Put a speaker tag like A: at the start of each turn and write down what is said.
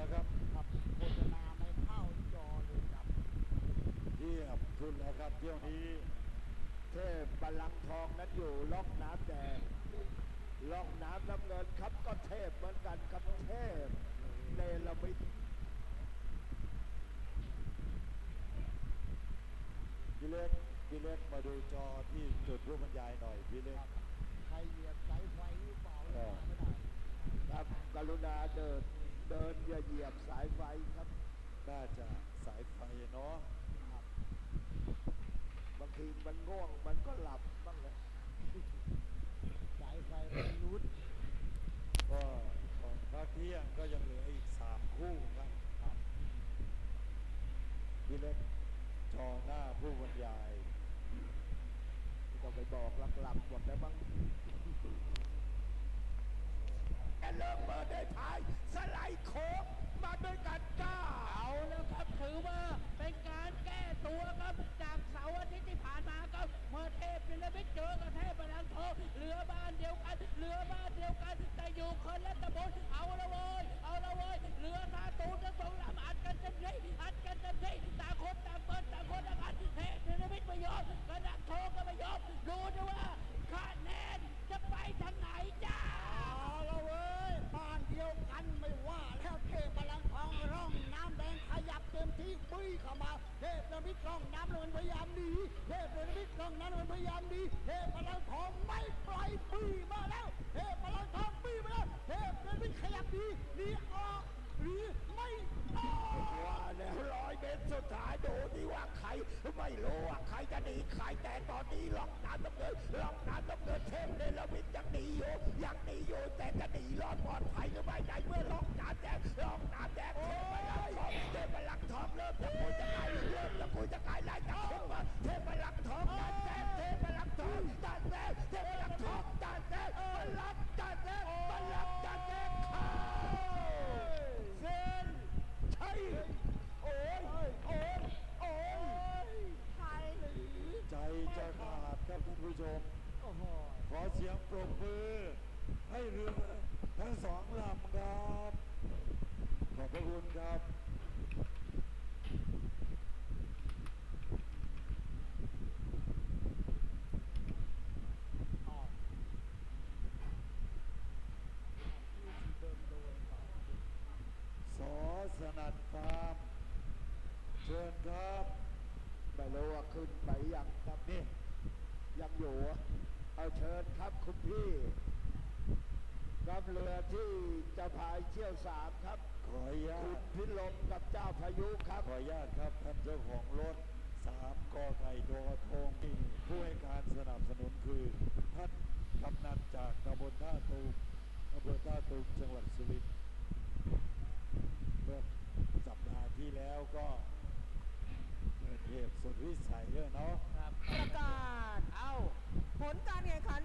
A: แล้วครับขั
B: บโฆษณาไม่เข้าจอเลยครับ
A: เยี่ยมขึ้นแล้วครับเที่ยวนี้
C: เทพบาลังทองนั้นอยู่ล็อกน้ำแดงล็อกน้ำน้ำเงินครับก็เทพเหมือนกันครับเทพเนลมิต
A: พี่เล็กพี่เล็กมาดูจอที่จุดรูปบรรยายหน่อยพี่เล็ก
B: ใครเหยียบสายไฟหรือเปล่าไม่ได้
C: ครับกรุณาเดิน เดินอย่าเหยียบสายไฟครับ
A: น่าจะสายไฟเนาะ
C: บางทีมันง่วงมันก็หลับบ้างเลย
B: สายไฟมันรุด
A: ก็ก่อนพักเที่ยงก็ยังเหลืออีกสามคู่ครับพี่เล็กจอหน้าผู้บรรยาย
C: ไม่ต้องไปบอกหลับๆหมดแล้วมั้ง ด้วยกันก้า
D: เอาแล้วครับถือว่าเป็นการแก้ตัวครับจากเสาร์อาทิตย์ที่ผ่านมาครับเมื่อเทพนิรมิตเจอกับเทพพลังทองเรือบ้านเดียวกันเหลือบ้านเดียวกัน แต่อยู่คนละตำบลเอาละเว้ยเอาละเว้ยเหลือท่านทั้งสองลำอัดกันเต็มที่อัดกันเต็มที่ต่างคนต่างเปิดต่างคนต่างอัดเทพนิรมิตไม่ยอมกระดักทองก็ไม่ยอมดูนะว่าคะแนนจะไปทางไหนจ้า
B: เอาละเว้ยบ้านเดียวกันไม่ว่าแล้วเทพพลังทองร่องน้ำแดงขยับเต็มที่ปุ้ยเข้ามาเท พนมิตรร่องน้ำมันพยายามหนีเทพนมิตรร่องน้ำมันพยายามหนีเทพพลังทองไม่ปล่อยปุ้ยมาแล้วเทพพลังทองปุ้ยมาแล้วเทพนมิตรขยับหนีนีออกหรือไม่ออก
C: ว่าแล้วร้อยเมตรสุดท้ายดูดีว่าใครไม่รู้ว่าใครจะหนีใครแต่ตอนนี้ลอกน้ำน้ำเงินลอกน้ำน้ำเงินเทพเนรมิตยังหนีอยู่ยังหนีอยู่แต่ สีย
A: งปรบมือให้เรือทั้งสองลำครับ ขอบพระคุณครับสอสนัดฟาร์มเชิญครับ
C: ไม่รู้ว่าขึ้นไปยังครับนี่ยังอยู่อะ เอาเชิญครับคุณพี่กับเรือที่จะพายเชี่ยวสามครับ
A: ขออนุญา
C: คุณ
A: ต
C: พิลมกับเจ้าพายุครับ
A: ขออนุญาตครับท่านเจ้าของรถสามกอไก่ดอทงที่ผู้ให้การสนับสนุนคือท่านกำนันจากตำบลท่าตูมอำเภอท่าตูมจังหวัดสุรินทร์เมื่อสัปดาห์ที่แล้วก็เกิดเหตุสุดวิสัยเลยเนาะ
E: ประกาศ
D: เอา
E: ผลการแข่งขัน